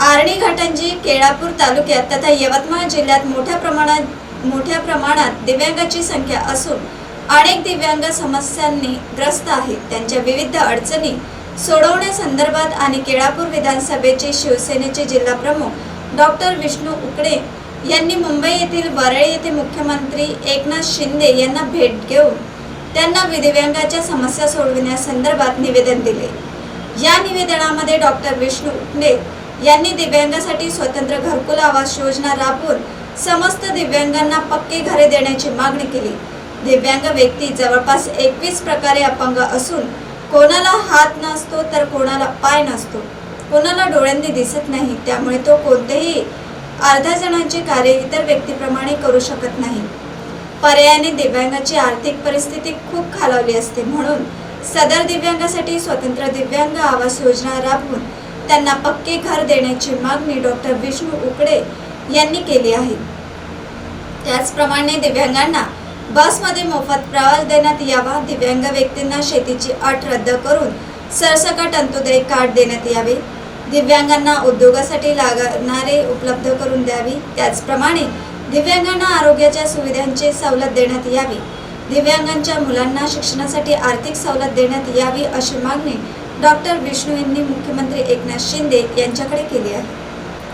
आर्णी घाटंजी केळापूर तालुक्यात तथा यवतमाळ जिल्ह्यात मोठ्या प्रमाणात मोठ्या प्रमाणात दिव्यांगाची संख्या असून अनेक दिव्यांग समस्यांनी ग्रस्त आहेत. त्यांच्या विविध अडचणी सोडवण्यासंदर्भात आणि केळापूर विधानसभेचे शिवसेनेचे जिल्हा प्रमुख डॉक्टर विष्णू उकडे यांनी मुंबई येथील वरळी येथे मुख्यमंत्री एकनाथ शिंदे यांना भेट घेऊन त्यांना दिव्यांगाच्या समस्या सोडविण्यासंदर्भात निवेदन दिले. या निवेदनामध्ये डॉक्टर विष्णू उकडे यांनी दिव्यांगासाठी स्वतंत्र घरकुल आवास योजना राबवून समस्त दिव्यांगांना पक्के घरे देण्याची मागणी केली. दिव्यांग व्यक्ती जवळपास एकवीस प्रकारे अपंग असून कोणाला हात नसतो तर कोणाला पाय नसतो. कोणाला डोळ्यांनी दिसत नाही त्यामुळे तो कोणतेही अर्ध्या जणांचे कार्य इतर व्यक्तीप्रमाणे करू शकत नाही. पर्यायाने दिव्यांगाची आर्थिक परिस्थिती खूप खालावली असते म्हणून सदर दिव्यांगासाठी स्वतंत्र दिव्यांग आवास योजना राबवून त्यांना पक्के घर देण्याची मागणी डॉक्टर विष्णू उकडे यांनी केली आहे. त्याचप्रमाणे दिव्यांगांना बसमध्ये मोफत प्रवास देण्यात यावा दिव्यांग व्यक्तींना शेतीची अट रद्द करून सरसकट अंत्योदय कार्ड देण्यात यावे दिव्यांगांना उद्योगासाठी लागणारे उपलब्ध करून द्यावी त्याचप्रमाणे दिव्यांगांना आरोग्याच्या सुविधांची सवलत देण्यात यावी दिव्यांगांच्या मुलांना शिक्षणासाठी आर्थिक सवलत देण्यात यावी अशी मागणी डॉक्टर विष्णू यांनी मुख्यमंत्री एकनाथ शिंदे यांच्याकडे केली आहे.